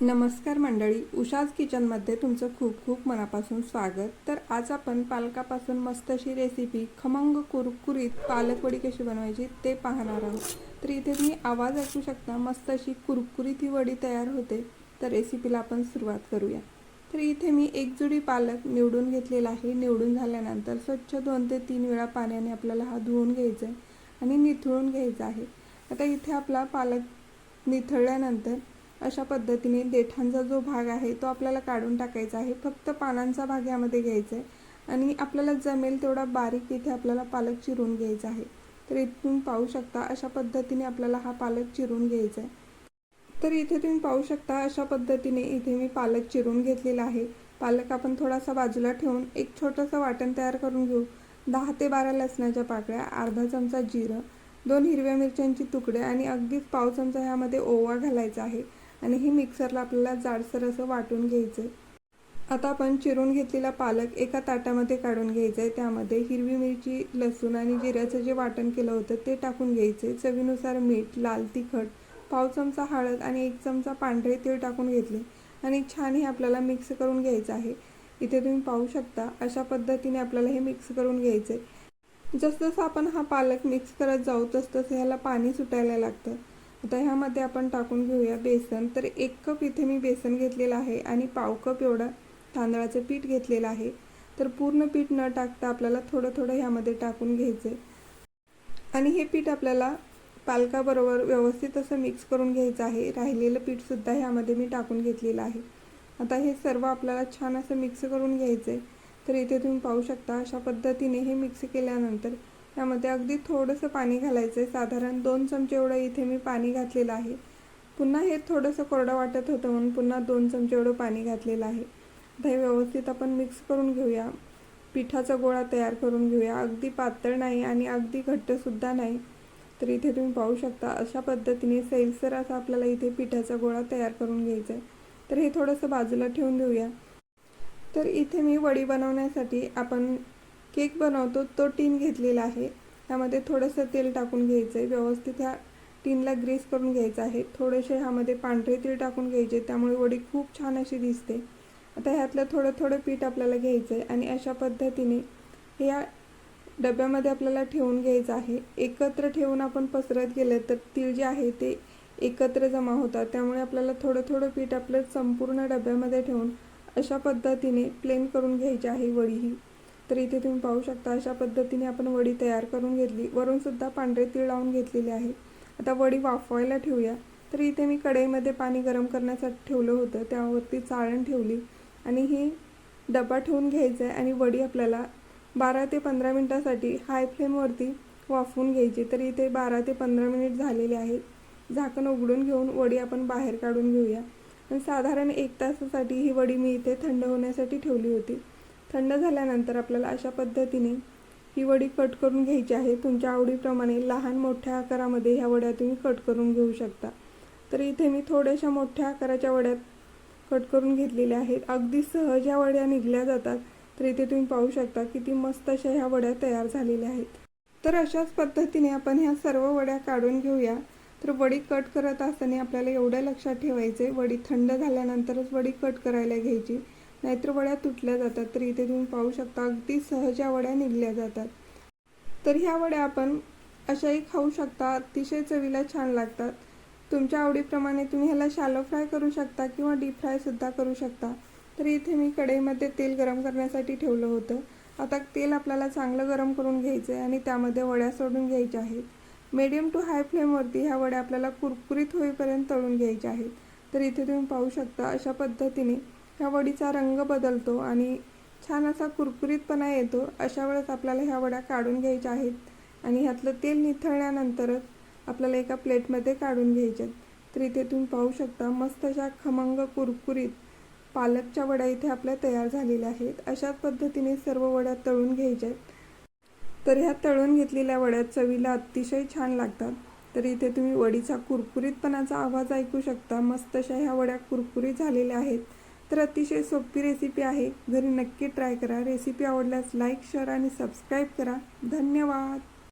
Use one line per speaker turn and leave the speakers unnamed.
नमस्कार मंडळी उषाज किचनमध्ये तुमचं खूप खूप मनापासून स्वागत. तर आज आपण पालकापासून मस्त अशी रेसिपी खमंग कुरकुरीत पालकवडी कशी बनवायची ते पाहणार आहोत. तर इथे तुम्ही आवाज ऐकू शकता मस्त अशी कुरकुरीत ही वडी तयार होते. तर रेसिपीला आपण सुरुवात करूया. तर इथे मी एक जुडी पालक निवडून घेतलेला आहे. निवडून झाल्यानंतर स्वच्छ दोन ते तीन वेळा पाण्याने आपल्याला हा धुवून घ्यायचा आहे आणि निथळून घ्यायचा आहे. आता इथे आपला पालक निथळल्यानंतर अशा पद्धतीने देठांचा जो भाग आहे तो आपल्याला काढून टाकायचा आहे. फक्त पानांचा भाग यामध्ये घ्यायचा आहे. आणि आपल्याला जमेल तेवढा बारीक इथे आपल्याला पालक चिरून घ्यायचा आहे. तर इथून पाहू शकता अशा पद्धतीने आपल्याला हा पालक चिरून घ्यायचा आहे. तर इथे तुम्ही पाहू शकता अशा पद्धतीने इथे मी पालक चिरून घेतलेला आहे. पालक आपण थोडासा बाजूला ठेवून एक छोटंसं वाटण तयार करून घेऊ. दहा ते बारा लसणाच्या पाकळ्या अर्धा चमचा जिरं दोन हिरव्या मिरच्यांची तुकडे आणि अगदीच पाव चमचा ह्यामध्ये ओवा घालायचा आहे. आणि हे मिक्सरला आपल्याला जाडसर असं वाटून घ्यायचं आहे आता आपण चिरून घेतलेला पालक एका ताटामध्ये काढून घ्यायचा आहे त्यामध्ये हिरवी मिरची लसूण आणि जिऱ्याचं जे वाटण केलं होतं ते टाकून घ्यायचे चवीनुसार मीठ लाल तिखट पाव चमचा हळद आणि एक चमचा पांढरे तेल टाकून घेतले आणि छान हे आपल्याला मिक्स करून घ्यायचं आहे. इथे तुम्ही पाहू शकता अशा पद्धतीने आपल्याला हे मिक्स करून घ्यायचं आहे जसजसं आपण हा पालक मिक्स करत जाऊ तसतसं ह्याला पाणी सुटायला लागतं. आता ह्यामध्ये आपण टाकून घेऊया बेसन. तर एक कप इथे मी बेसन घेतलेलं आहे आणि पाव कप एवढं तांदळाचं पीठ घेतलेलं आहे. तर पूर्ण पीठ न टाकता आपल्याला थोडं थोडं ह्यामध्ये टाकून घ्यायचं आणि हे पीठ आपल्याला पालकाबरोबर व्यवस्थित असं मिक्स करून घ्यायचं आहे. राहिलेलं पीठसुद्धा ह्यामध्ये मी टाकून घेतलेलं आहे. आता हे सर्व आपल्याला छान असं मिक्स करून घ्यायचं आहे तर इथे तुम्ही पाहू शकता अशा पद्धतीने हे मिक्स केल्यानंतर त्यामध्ये अगदी थोडंसं पाणी घालायचं आहे साधारण दोन चमचे एवढं इथे मी पाणी घातलेलं आहे. पुन्हा हे थोडंसं कोरडं वाटत होतं म्हणून पुन्हा दोन चमचे एवढं पाणी घातलेलं आहे. आता हे व्यवस्थित आपण मिक्स करून घेऊया. पिठाचा गोळा तयार करून घेऊया. अगदी पातळ नाही आणि अगदी घट्टसुद्धा नाही. तर इथे तुम्ही पाहू शकता अशा पद्धतीने सैलसर असा आपल्याला इथे पिठाचा गोळा तयार करून घ्यायचा आहे तर हे थोडंसं बाजूला ठेवून देऊया तर इथे मी वडी बनवण्यासाठी आपण केक बनवतो तो टीन घेतलेला आहे. त्यामध्ये थोडंसं तेल टाकून घ्यायचं आहे व्यवस्थित ह्या टीनला ग्रीस करून घ्यायचं आहे. थोडेसे ह्यामध्ये पांढरे तीळ टाकून घ्यायचे. त्यामुळे वडी खूप छान अशी दिसते. आता ह्यातलं थोडं थोडं पीठ आपल्याला घ्यायचं आहे आणि अशा पद्धतीने ह्या डब्यामध्ये आपल्याला ठेवून घ्यायचं आहे. एकत्र ठेवून आपण पसरत गेलं तर तीळ जे आहे ते एकत्र जमा होतात. त्यामुळे आपल्याला थोडं थोडं पीठ आपलं संपूर्ण डब्यामध्ये ठेवून अशा पद्धतीने प्लेन करून घ्यायची आहे वडी ही. तर इथे तुम्ही पाहू शकता अशा पद्धतीने आपण वडी तयार करून घेतली. वरूनसुद्धा पांढरे तीळ लावून घेतलेले आहे. आता वडी वाफवायला ठेवूया. तर इथे मी कढईमध्ये पाणी गरम करण्यासाठी ठेवलं होतं. त्यावरती चाळण ठेवली. आणि ही डबा ठेवून घ्यायचा आहे आणि वडी आपल्याला बारा ते पंधरा मिनटासाठी हाय फ्लेमवरती वाफवून घ्यायची. तर इथे बारा ते पंधरा मिनिट झालेले आहेत झाकण उघडून घेऊन वडी आपण बाहेर काढून घेऊया. आणि साधारण एक तासासाठी ही वडी मी इथे थंड होण्यासाठी ठेवली होती. थंड झाल्यानंतर आपल्याला अशा पद्धतीने ही वडी कट करून घ्यायची आहे. तुमच्या आवडीप्रमाणे लहान मोठ्या आकारामध्ये ह्या वड्या तुम्ही कट करून घेऊ शकता. तर इथे मी थोड्याशा मोठ्या आकाराच्या वड्यात कट करून घेतलेल्या आहेत. अगदी सहज ह्या वड्या निघल्या जातात. तर इथे तुम्ही पाहू शकता किती मस्त अशा ह्या वड्या तयार झालेल्या आहेत. तर अशाच पद्धतीने आपण ह्या सर्व वड्या काढून घेऊया. तर वडी कट करत असताना आपल्याला एवढं लक्षात ठेवायचं वडी थंड झाल्यानंतरच वडी कट करायला घ्यायची. नाहीतर वड्या तुटल्या जातात. तर इथे तुम्ही पाहू शकता अगदी सहज या वड्या निघल्या जातात. तर ह्या वड्या आपण अशाही खाऊ शकता. अतिशय चवीला छान लागतात. तुमच्या आवडीप्रमाणे तुम्ही ह्याला शॅलो फ्राय करू शकता किंवा डीप फ्रायसुद्धा करू शकता. तर इथे मी कढईमध्ये तेल गरम करण्यासाठी ठेवलं होतं. आता तेल आपल्याला चांगलं गरम करून घ्यायचं आहे आणि त्यामध्ये वड्या सोडून घ्यायच्या आहेत. मीडियम टू हाय फ्लेमवरती ह्या वड्या आपल्याला कुरकुरीत होईपर्यंत तळून घ्यायच्या आहेत. तर इथे तुम्ही पाहू शकता अशा पद्धतीने ह्या वडीचा रंग बदलतो आणि छान असा कुरकुरीतपणा येतो अशा वेळेस आपल्याला ह्या वड्या काढून घ्यायच्या आहेत. आणि ह्यातलं तेल निथळल्यानंतरच आपल्याला एका प्लेटमध्ये काढून घ्यायच्यात. तर इथे तुम्ही पाहू शकता मस्त अशा खमंग कुरकुरीत पालकच्या वड्या इथे आपल्या तयार झालेल्या आहेत. अशाच पद्धतीने सर्व वड्या तळून घ्यायच्या आहेत. तर ह्या तळून घेतलेल्या वड्या चवीला अतिशय छान लागतात. तर इथे तुम्ही वडीचा कुरकुरीतपणाचा आवाज ऐकू शकता. मस्त अशा ह्या वड्या कुरकुरीत झालेल्या आहेत. तर अतिशय सोपी रेसिपी आहे. घरी नक्की ट्राय करा. रेसिपी आवडल्यास लाईक शेअर आणि सबस्क्राईब करा. धन्यवाद!